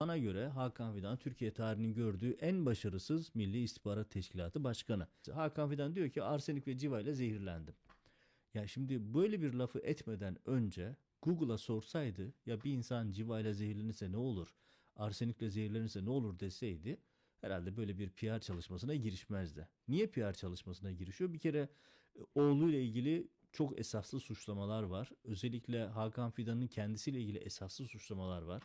Bana göre Hakan Fidan Türkiye tarihinin gördüğü en başarısız Milli İstihbarat Teşkilatı Başkanı. Hakan Fidan diyor ki arsenik ve civa ile zehirlendim. Ya şimdi böyle bir lafı etmeden önce Google'a sorsaydı ya bir insan civa ile zehirlenirse ne olur? Arsenikle zehirlenirse ne olur deseydi herhalde böyle bir PR çalışmasına girişmezdi. Niye PR çalışmasına girişiyor? Bir kere e, oğluyla ilgili çok esaslı suçlamalar var. Özellikle Hakan Fidan'ın kendisiyle ilgili esaslı suçlamalar var.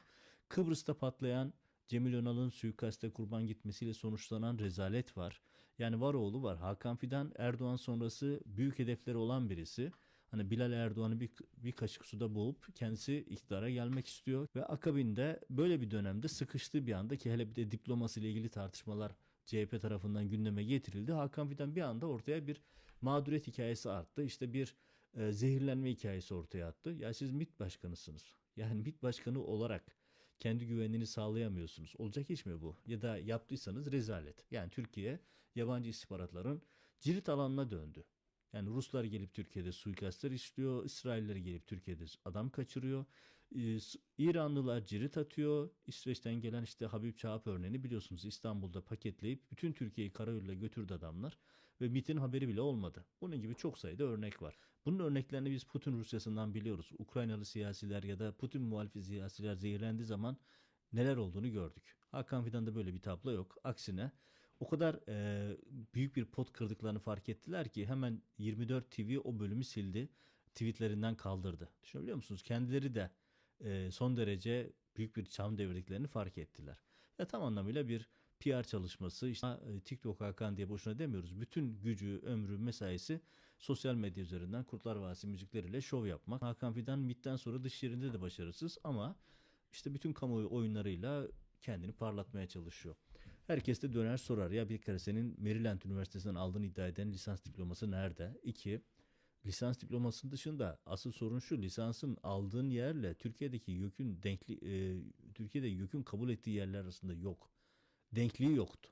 Kıbrıs'ta patlayan Cemil Önal'ın suikaste kurban gitmesiyle sonuçlanan rezalet var. Yani var oğlu var. Hakan Fidan Erdoğan sonrası büyük hedefleri olan birisi. Hani Bilal Erdoğan'ı bir, bir kaşık suda boğup kendisi iktidara gelmek istiyor. Ve akabinde böyle bir dönemde sıkıştığı bir anda ki hele bir de diploması ilgili tartışmalar CHP tarafından gündeme getirildi. Hakan Fidan bir anda ortaya bir mağduriyet hikayesi arttı. İşte bir e, zehirlenme hikayesi ortaya attı. Ya siz MİT başkanısınız. Yani MİT başkanı olarak kendi güvenliğini sağlayamıyorsunuz. Olacak iş mi bu? Ya da yaptıysanız rezalet. Yani Türkiye yabancı istihbaratların cirit alanına döndü. Yani Ruslar gelip Türkiye'de suikastlar işliyor, İsrailler gelip Türkiye'de adam kaçırıyor. Ee, İranlılar cirit atıyor. İsveç'ten gelen işte Habib Çağap örneğini biliyorsunuz İstanbul'da paketleyip bütün Türkiye'yi karayoluyla götürdü adamlar ve MIT'in haberi bile olmadı. Bunun gibi çok sayıda örnek var. Bunun örneklerini biz Putin Rusyası'ndan biliyoruz. Ukraynalı siyasiler ya da Putin muhalifi siyasiler zehirlendiği zaman neler olduğunu gördük. Hakan Fidan'da böyle bir tablo yok. Aksine o kadar e, büyük bir pot kırdıklarını fark ettiler ki hemen 24 TV o bölümü sildi. Tweetlerinden kaldırdı. Düşünebiliyor musunuz? Kendileri de e, son derece büyük bir çam devirdiklerini fark ettiler. Ya tam anlamıyla bir PR çalışması. İşte TikTok Hakan diye boşuna demiyoruz. Bütün gücü, ömrü, mesaisi sosyal medya üzerinden Kurtlar Vadisi müzikleriyle şov yapmak. Hakan Fidan MIT'ten sonra dış yerinde de başarısız ama işte bütün kamuoyu oyunlarıyla kendini parlatmaya çalışıyor. Herkes de döner sorar ya bir kere senin Maryland Üniversitesi'nden aldığın iddia eden lisans diploması nerede? İki, lisans diplomasının dışında asıl sorun şu lisansın aldığın yerle Türkiye'deki YÖK'ün denkli e, Türkiye'de YÖK'ün kabul ettiği yerler arasında yok. Denkliği yoktu.